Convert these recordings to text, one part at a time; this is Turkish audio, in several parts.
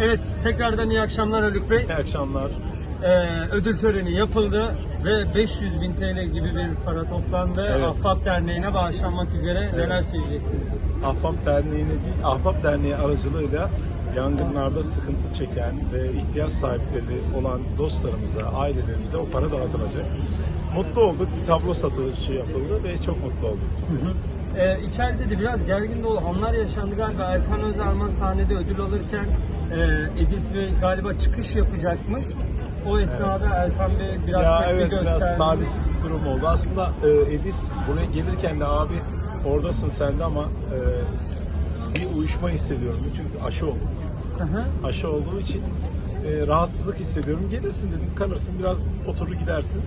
Evet, tekrardan iyi akşamlar Haluk Bey. İyi akşamlar. Ee, ödül töreni yapıldı ve 500 bin TL gibi bir para toplandı. Evet. Ahbap Derneği'ne bağışlanmak üzere neler söyleyeceksiniz? Ahbap Derneği'ne değil, Ahbap Derneği aracılığıyla yangınlarda sıkıntı çeken ve ihtiyaç sahipleri olan dostlarımıza, ailelerimize o para dağıtılacak. Mutlu olduk. Bir tablo satışı yapıldı ve çok mutlu olduk biz de. Ee, içeride de biraz gergin dolu anlar yaşandı galiba. Erkan Özarman sahnede ödül alırken e, Edis Bey galiba çıkış yapacakmış. O esnada Erkan Bey biraz Ya tepki evet gösterdi. biraz talihsiz bir durum oldu. Aslında e, Edis buraya gelirken de abi oradasın sen de ama e, bir uyuşma hissediyorum. Çünkü aşı oldum. Hı hı. aşı olduğu için e, rahatsızlık hissediyorum. Gelirsin dedim, kalırsın biraz oturur gidersin.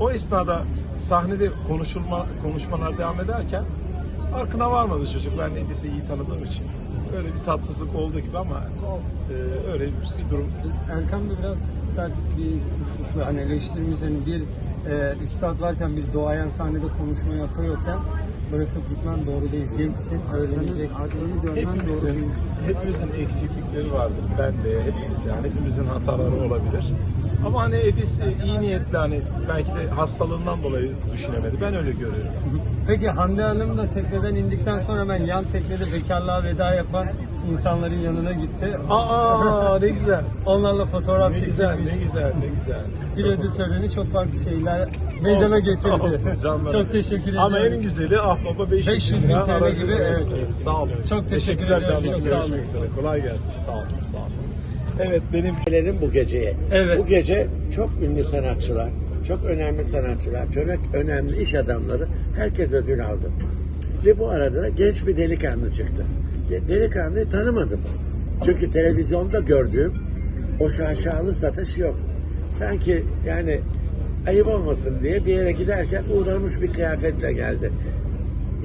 O esnada sahnede konuşulma konuşmalar devam ederken farkına varmadı çocuk. Ben Edis'i iyi tanıdığım için. Öyle bir tatsızlık oldu gibi ama e, öyle bir durum. Erkan Bey biraz sert bir üslupla hani eleştirimiz hani bir e, üstad varken bir doğayan sahnede konuşma yapıyorken bırakıp gitmen doğru değil. Gençsin, öğreneceksin. Hepimizin, hepimizin eksiklikleri vardır. Ben de hepimiz yani hepimizin hataları olabilir. Ama hani Edis e, iyi niyetli hani belki de hastalığından dolayı düşünemedi. Ben öyle görüyorum. Peki Hande Hanım da tekneden indikten sonra hemen yan teknede bekarlığa veda yapan insanların yanına gitti. Aa ne güzel. Onlarla fotoğraf Ne güzel, ne güzel, ne güzel. Bir ödül töreni çok farklı şeyler meydana Olsun, getirdi. olsun, canlarım. çok teşekkür ederim. Ama en güzeli ah baba 500, 500 bin lira TL aracı. gibi, evet. Sağ olun. Çok teşekkür Teşekkürler ediyoruz, canım. çok sağ olun. Görüşmek üzere. Kolay gelsin. Sağ olun. Sağ olun. Evet benim Gelelim bu geceye. Evet. Bu gece çok ünlü sanatçılar, çok önemli sanatçılar, çok önemli iş adamları herkes ödül aldı. Ve bu arada da genç bir delikanlı çıktı. Delikanlıyı tanımadım. Çünkü televizyonda gördüğüm o şaşalı satış yok. Sanki yani ayıp olmasın diye bir yere giderken uğramış bir kıyafetle geldi.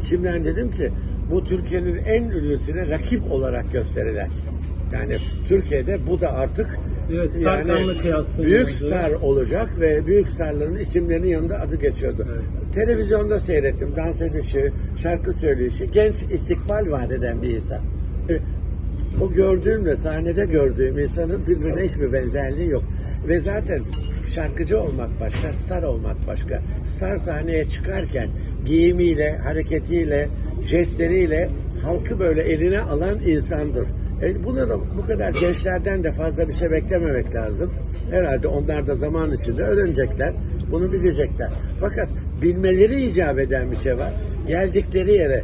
İçimden dedim ki bu Türkiye'nin en ünlüsüne rakip olarak gösterilen. Yani Türkiye'de bu da artık Evet, yani büyük star olacak ve büyük starların isimlerinin yanında adı geçiyordu. Televizyonda seyrettim dans edişi, şarkı söyleyişi, genç istikbal vaat eden bir insan. E, O gördüğümle sahnede gördüğüm insanın birbirine hiçbir benzerliği yok. Ve zaten şarkıcı olmak başka, star olmak başka. Star sahneye çıkarken giyimiyle, hareketiyle, jestleriyle halkı böyle eline alan insandır. E bunu da bu kadar gençlerden de fazla bir şey beklememek lazım. Herhalde onlar da zaman içinde öğrenecekler. Bunu bilecekler. Fakat bilmeleri icap eden bir şey var. Geldikleri yere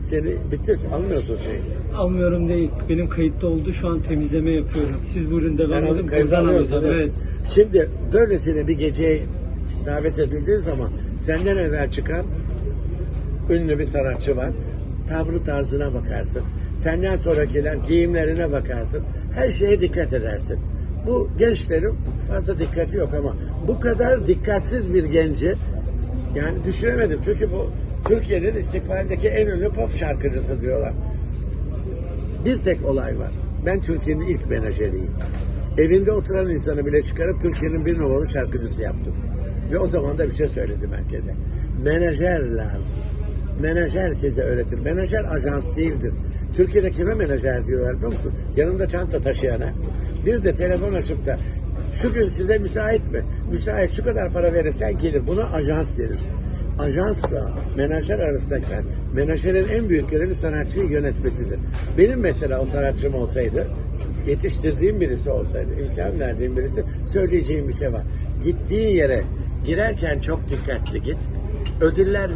seni bitti almıyorsun şeyi. Almıyorum değil. Benim kayıtlı oldu. Şu an temizleme yapıyorum. Siz buyurun devam edin. Buradan alıyorsun? Evet. Şimdi böylesine bir geceye davet edildiğin zaman senden evvel çıkan ünlü bir sanatçı var. Tavrı tarzına bakarsın. Senden sonrakiler giyimlerine bakarsın. Her şeye dikkat edersin. Bu gençlerin fazla dikkati yok ama bu kadar dikkatsiz bir genci yani düşünemedim. Çünkü bu Türkiye'nin istikbaldeki en ünlü pop şarkıcısı diyorlar. Bir tek olay var. Ben Türkiye'nin ilk menajeriyim. Evinde oturan insanı bile çıkarıp Türkiye'nin bir numaralı şarkıcısı yaptım. Ve o zaman da bir şey söyledim herkese. Menajer lazım. Menajer size öğretir. Menajer ajans değildir. Türkiye'de kime menajer diyorlar biliyor musun? Yanında çanta taşıyana. Bir de telefon açıp da şu gün size müsait mi? Müsait şu kadar para verirsen gelir. Buna ajans denir ajansla menajer arasındaki fark, menajerin en büyük görevi sanatçıyı yönetmesidir. Benim mesela o sanatçım olsaydı, yetiştirdiğim birisi olsaydı, imkan verdiğim birisi söyleyeceğim bir şey var. Gittiği yere girerken çok dikkatli git. Ödüller